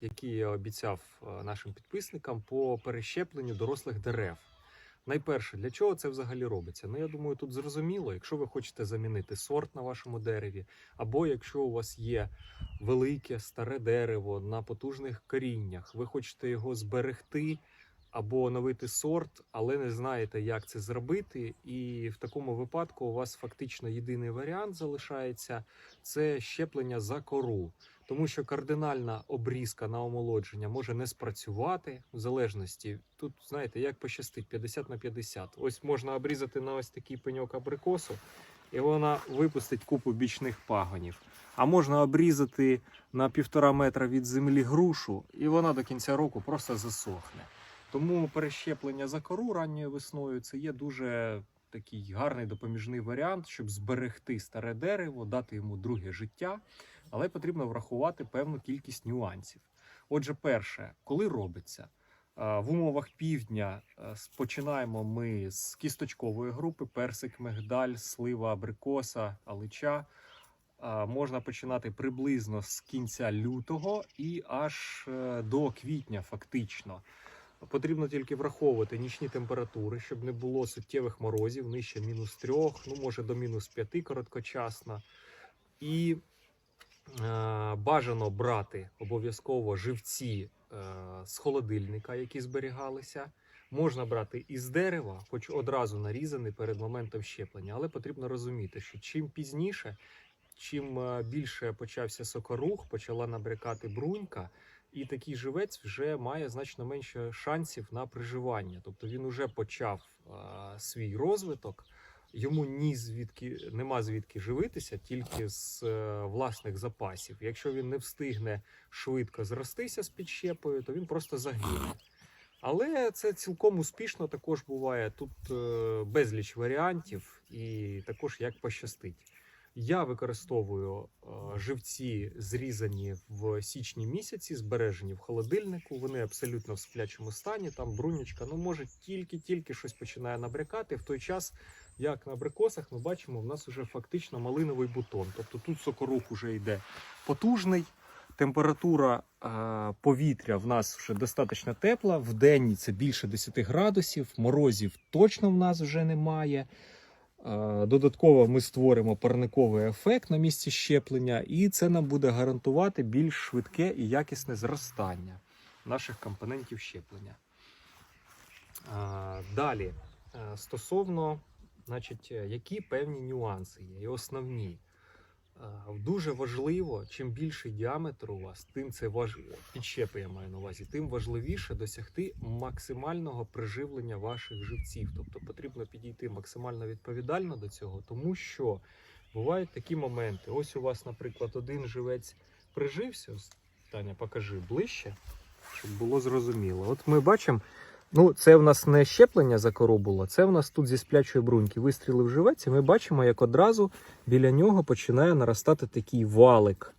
які я обіцяв е, нашим підписникам по перещепленню дорослих дерев. Найперше, для чого це взагалі робиться? Ну, я думаю, тут зрозуміло, якщо ви хочете замінити сорт на вашому дереві, або якщо у вас є велике старе дерево на потужних коріннях, ви хочете його зберегти або оновити сорт, але не знаєте, як це зробити. І в такому випадку у вас фактично єдиний варіант залишається це щеплення за кору. Тому що кардинальна обрізка на омолодження може не спрацювати в залежності. Тут, знаєте, як пощастить 50 на 50. Ось можна обрізати на ось такий пеньок абрикосу, і вона випустить купу бічних пагонів. А можна обрізати на півтора метра від землі грушу, і вона до кінця року просто засохне. Тому перещеплення за кору ранньою весною це є дуже такий гарний допоміжний варіант, щоб зберегти старе дерево, дати йому друге життя, але потрібно врахувати певну кількість нюансів. Отже, перше, коли робиться? В умовах півдня починаємо ми з кісточкової групи: персик, мигдаль, слива, абрикоса, алича. Можна починати приблизно з кінця лютого і аж е, до квітня, фактично. Потрібно тільки враховувати нічні температури, щоб не було суттєвих морозів, нижче мінус трьох, ну може до мінус п'яти короткочасно. І е, бажано брати обов'язково живці е, з холодильника, які зберігалися. Можна брати із дерева, хоч одразу нарізаний перед моментом щеплення, але потрібно розуміти, що чим пізніше, чим е, більше почався сокорух, почала набрякати брунька, і такий живець вже має значно менше шансів на приживання. Тобто він вже почав а, свій розвиток. Йому ні звідки нема звідки живитися, тільки з е, власних запасів. Якщо він не встигне швидко зростися з підщепою, то він просто загине. Але це цілком успішно також буває. Тут е, безліч варіантів, і також як пощастить. Я використовую е, живці, зрізані в січні місяці, збережені в холодильнику. Вони абсолютно в сплячому стані. Там брунючка, ну може тільки-тільки щось починає набрякати. В той час, як на абрикосах, ми бачимо, в нас вже фактично малиновий бутон. Тобто тут сокорух уже йде потужний. Температура е, повітря в нас вже достатньо тепла. В день це більше 10 градусів. Морозів точно в нас вже немає. Додатково ми створимо парниковий ефект на місці щеплення, і це нам буде гарантувати більш швидке і якісне зростання наших компонентів щеплення. Далі, е, стосовно, значить, е, які певні нюанси є, і основні. Е, Дуже важливо, чим більший діаметр у вас, тим це важ... підщепи, я маю на увазі, тим важливіше досягти максимального приживлення ваших живців. Тобто потрібно підійти максимально відповідально до цього, тому що бувають такі моменти. Ось у вас, наприклад, один живець прижився. Таня, покажи ближче, щоб було зрозуміло. От ми бачимо. Ну, це в нас не щеплення за кору було, це в нас тут зі сплячої бруньки вистрілив живець, і ми бачимо, як одразу біля нього починає наростати такий валик.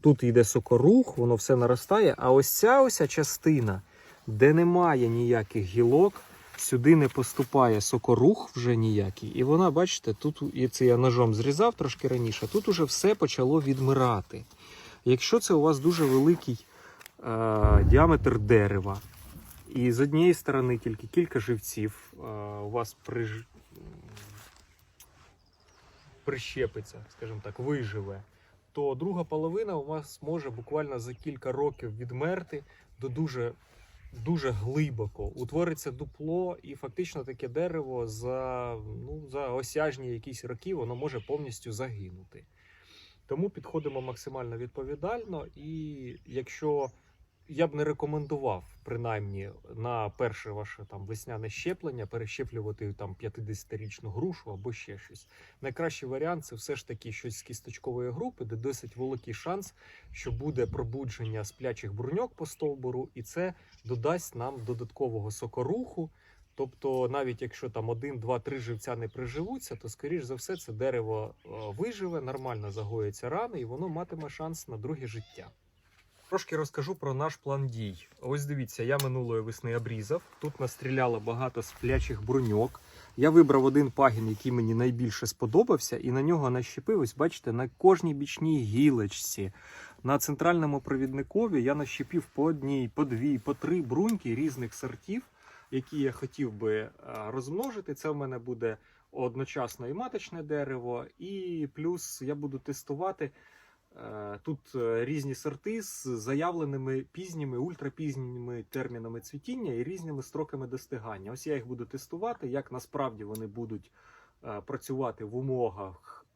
Тут йде сокорух, воно все наростає, а ось ця ось частина, де немає ніяких гілок, сюди не поступає сокорух вже ніякий. І вона, бачите, тут і це я ножом зрізав трошки раніше, тут уже все почало відмирати. Якщо це у вас дуже великий е, діаметр дерева, і з однієї сторони тільки кілька живців е, у вас приж... прищепиться, скажімо так, виживе, то друга половина у вас може буквально за кілька років відмерти до дуже, дуже глибоко. Утвориться дупло, і фактично таке дерево за, ну, за осяжні якісь роки воно може повністю загинути. Тому підходимо максимально відповідально, і якщо я б не рекомендував, принаймні, на перше ваше там весняне щеплення перещеплювати там 50-річну грушу або ще щось. Найкращий варіант це все ж таки щось з кісточкової групи, де досить великий шанс, що буде пробудження сплячих бруньок по стовбуру, і це додасть нам додаткового сокоруху. Тобто, навіть якщо там один, два, три живця не приживуться, то скоріш за все це дерево е, виживе, нормально загоїться рани, і воно матиме шанс на друге життя. Трошки розкажу про наш план дій. Ось дивіться, я минулої весни обрізав. Тут настріляло багато сплячих бруньок. Я вибрав один пагін, який мені найбільше сподобався, і на нього нащепив, ось бачите, на кожній бічній гілочці, на центральному провідникові я нащепів по одній, по дві, по три бруньки різних сортів, які я хотів би е, розмножити. Це в мене буде одночасно і маточне дерево, і плюс я буду тестувати. Е, Тут е, різні сорти з заявленими пізніми, ультрапізніми термінами цвітіння і різними строками достигання. Ось я їх буду тестувати, як насправді вони будуть е, працювати в умовах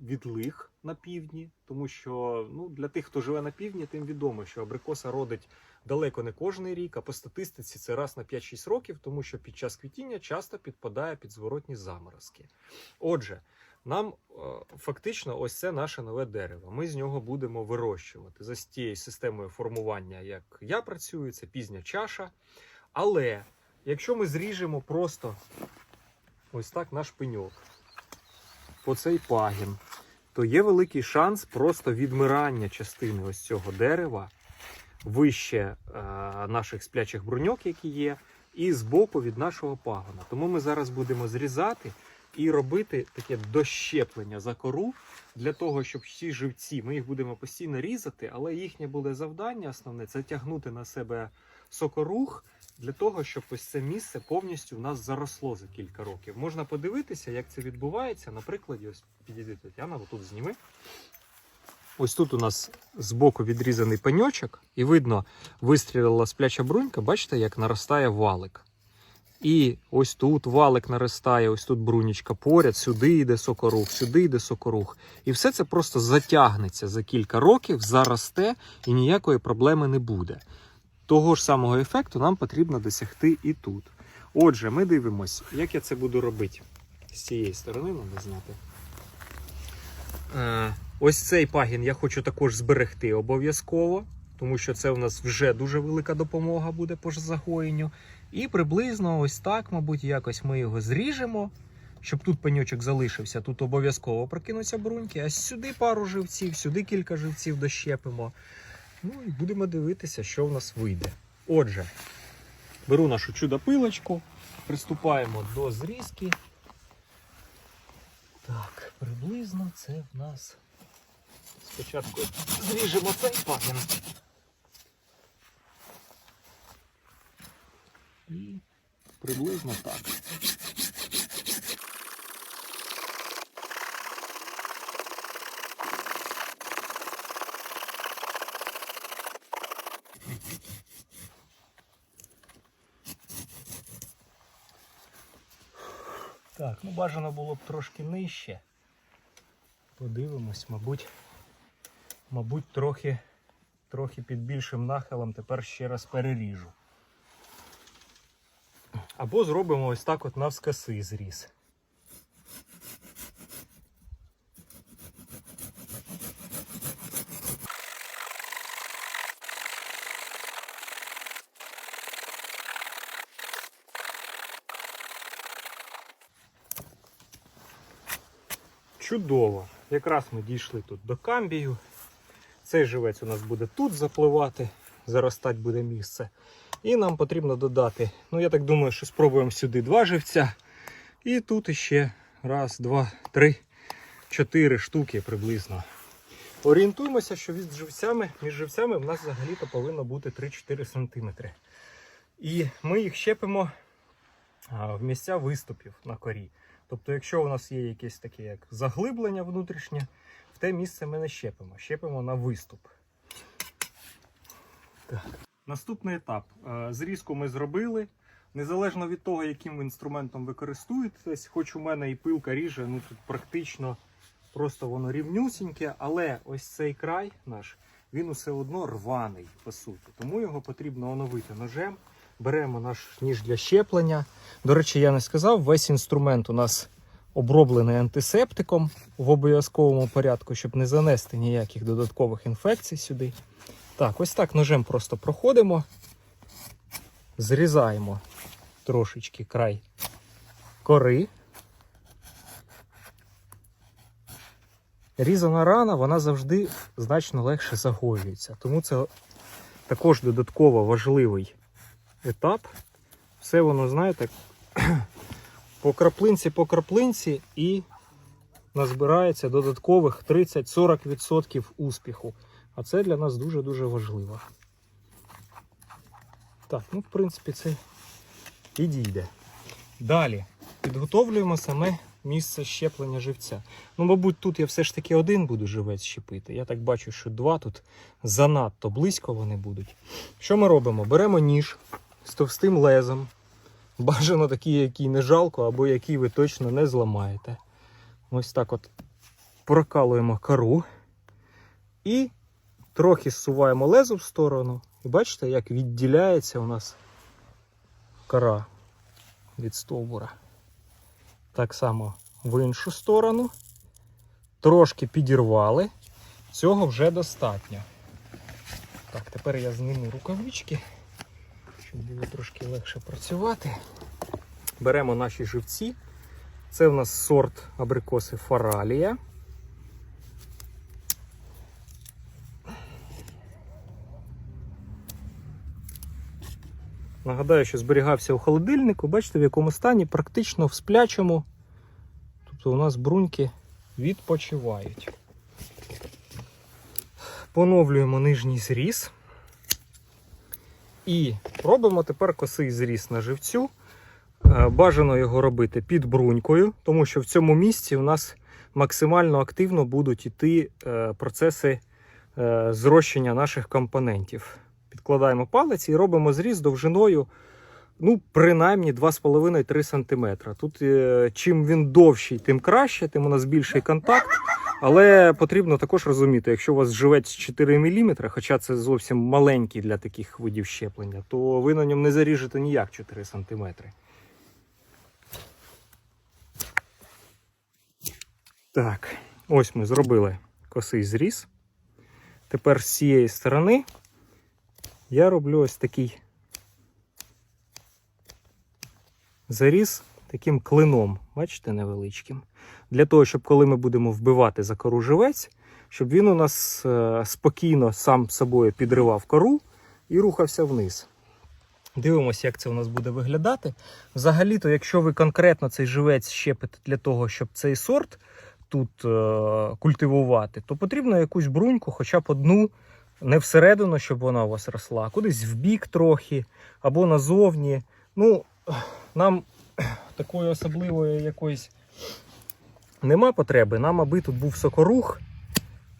відлиг на півдні, тому що ну, для тих, хто живе на півдні, тим відомо, що абрикоса родить далеко не кожний рік, а по статистиці це раз на 5-6 років, тому що під час квітіння часто підпадає під зворотні заморозки. Отже, нам е, фактично ось це наше нове дерево. Ми з нього будемо вирощувати за тією системою формування, як я працюю, це пізня чаша. Але якщо ми зріжемо просто ось так наш пеньок по цей пагін, то є великий шанс просто відмирання частини ось цього дерева вище е, наших сплячих бруньок, які є, і збоку від нашого пагона. Тому ми зараз будемо зрізати і робити таке дощеплення за кору для того, щоб ці живці ми їх будемо постійно різати, але їхнє буде завдання основне це тягнути на себе сокорух для того, щоб ось це місце повністю в нас заросло за кілька років. Можна подивитися, як це відбувається. На прикладі, ось підійди Тетяна, отут зніми. Ось тут у нас збоку відрізаний пеньочок, і видно, вистрілила спляча брунька, бачите, як наростає валик. І ось тут валик наростає, ось тут брунічка поряд, сюди йде сокорух, сюди йде сокорух. І все це просто затягнеться за кілька років, заросте і ніякої проблеми не буде. Того ж самого ефекту нам потрібно досягти і тут. Отже, ми дивимось, як я це буду робити. З цієї сторони треба зняти. Е, ось цей пагін я хочу також зберегти обов'язково, тому що це у нас вже дуже велика допомога буде по загоєнню. І приблизно ось так, мабуть, якось ми його зріжемо, щоб тут пеньочок залишився. Тут обов'язково прокинуться бруньки, а сюди пару живців, сюди кілька живців дощепимо. Ну і будемо дивитися, що в нас вийде. Отже, беру нашу чудо-пилочку, приступаємо до зрізки. Так, приблизно це в нас. Спочатку зріжемо цей пагін. І приблизно так. Так, ну бажано було б трошки нижче. Подивимось, мабуть, мабуть, трохи, трохи під більшим нахилом тепер ще раз переріжу. Або зробимо ось так от навскоси зріз. Чудово. Якраз ми дійшли тут до камбію. Цей живець у нас буде тут запливати, заростати буде місце. І нам потрібно додати, ну я так думаю, що спробуємо сюди два живця. І тут іще раз, два, три, чотири штуки приблизно. Орієнтуємося, що від живцями, між живцями в нас взагалі-то повинно бути 3-4 см. І ми їх щепимо в місця виступів на корі. Тобто, якщо у нас є якесь таке як заглиблення внутрішнє, в те місце ми не щепимо. Щепимо на виступ. Так. Наступний етап. Е, Зрізку ми зробили. Незалежно від того, яким інструментом ви користуєтесь, хоч у мене і пилка ріже, ну тут практично просто воно рівнюсіньке, але ось цей край наш, він усе одно рваний, по суті. Тому його потрібно оновити ножем. Беремо наш ніж для щеплення. До речі, я не сказав, весь інструмент у нас оброблений антисептиком в обов'язковому порядку, щоб не занести ніяких додаткових інфекцій сюди. Так, ось так ножем просто проходимо, зрізаємо трошечки край кори. Різана рана, вона завжди значно легше загоюється. Тому це також додатково важливий етап. Все воно, знаєте, по краплинці по краплинці і назбирається додаткових 30-40% успіху А це для нас дуже-дуже важливо. Так, ну, в принципі, це підійде. Далі підготовлюємо саме місце щеплення живця. Ну, мабуть, тут я все ж таки один буду живець щепити. Я так бачу, що два тут занадто близько вони будуть. Що ми робимо? Беремо ніж з товстим лезом. Бажано такий, який не жалко, або який ви точно не зламаєте. Ось так от прокалуємо кору і трохи зсуваємо лезо в сторону. І бачите, як відділяється у нас кора від стовбура. Так само в іншу сторону. Трошки підірвали. Цього вже достатньо. Так, тепер я зніму рукавички, щоб було трошки легше працювати. Беремо наші живці. Це в нас сорт абрикоси Фаралія. Нагадаю, що зберігався у холодильнику. Бачите, в якому стані, практично в сплячому. Тобто у нас бруньки відпочивають. Поновлюємо нижній зріз. І робимо тепер косий зріз на живцю. Е, Бажано його робити під брунькою, тому що в цьому місці у нас максимально активно будуть йти е, процеси е, зрощення наших компонентів. Підкладаємо палець і робимо зріз довжиною ну, принаймні 2,5-3 см. Тут е, чим він довший, тим краще, тим у нас більший контакт. Але потрібно також розуміти, якщо у вас живець 4 мм, хоча це зовсім маленький для таких видів щеплення, то ви на ньому не заріжете ніяк 4 см. Так, ось ми зробили косий зріз. Тепер з цієї сторони я роблю ось такий заріз таким клином, бачите, невеличким. Для того, щоб коли ми будемо вбивати за кору живець, щоб він у нас е, спокійно сам собою підривав кору і рухався вниз. Дивимося, як це у нас буде виглядати. Взагалі-то, якщо ви конкретно цей живець щепите для того, щоб цей сорт тут е, культивувати, то потрібно якусь бруньку, хоча б одну, не всередину, щоб вона у вас росла, а кудись в бік трохи, або назовні. Ну, нам такої особливої якоїсь нема потреби. Нам, аби тут був сокорух.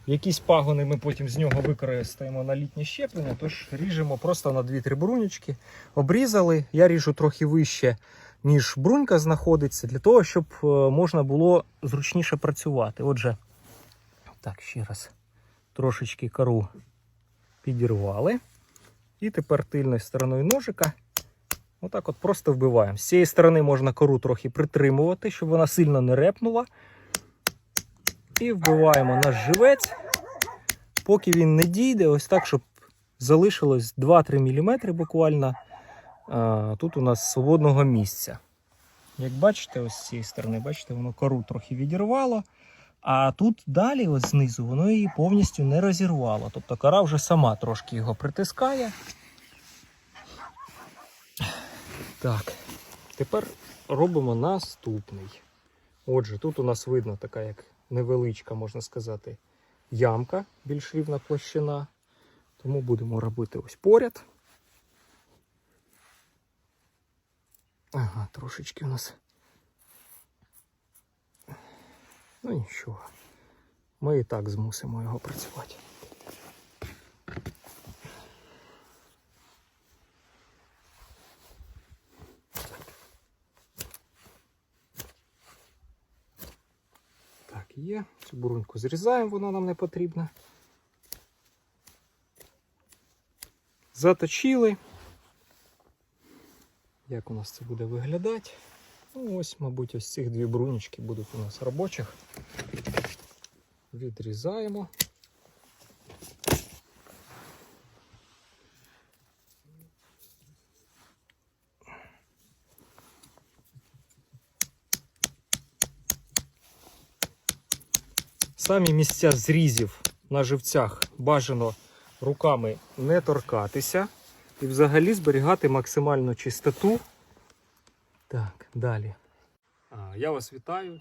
Якісь пагони ми потім з нього використаємо на літнє щеплення, тож ріжемо просто на 2-3 брунючки. Обрізали. Я ріжу трохи вище, ніж брунька знаходиться, для того, щоб е, можна було зручніше працювати. Отже, так, ще раз трошечки кору підірвали. І тепер тильною стороною ножика отак от просто вбиваємо. З цієї сторони можна кору трохи притримувати, щоб вона сильно не репнула. І вбиваємо наш живець, поки він не дійде, ось так, щоб залишилось 2-3 мм буквально а, тут у нас свободного місця. Як бачите, ось з цієї сторони, бачите, воно кору трохи відірвало. А тут далі, ось знизу, воно її повністю не розірвало. Тобто кора вже сама трошки його притискає. Так, тепер робимо наступний. Отже, тут у нас видно така як невеличка, можна сказати, ямка, більш рівна площина. Тому будемо робити ось поряд. Ага, трошечки у нас. Ну нічого. Ми і так змусимо його працювати. Так, є. Цю буруньку зрізаємо, вона нам не потрібна. Заточили. Як у нас це буде виглядати? Ну, ось, мабуть, ось цих дві брунічки будуть у нас робочих. Відрізаємо. Самі місця зрізів на живцях бажано руками не торкатися і взагалі зберігати максимальну чистоту. Так, далі. Я вас вітаю.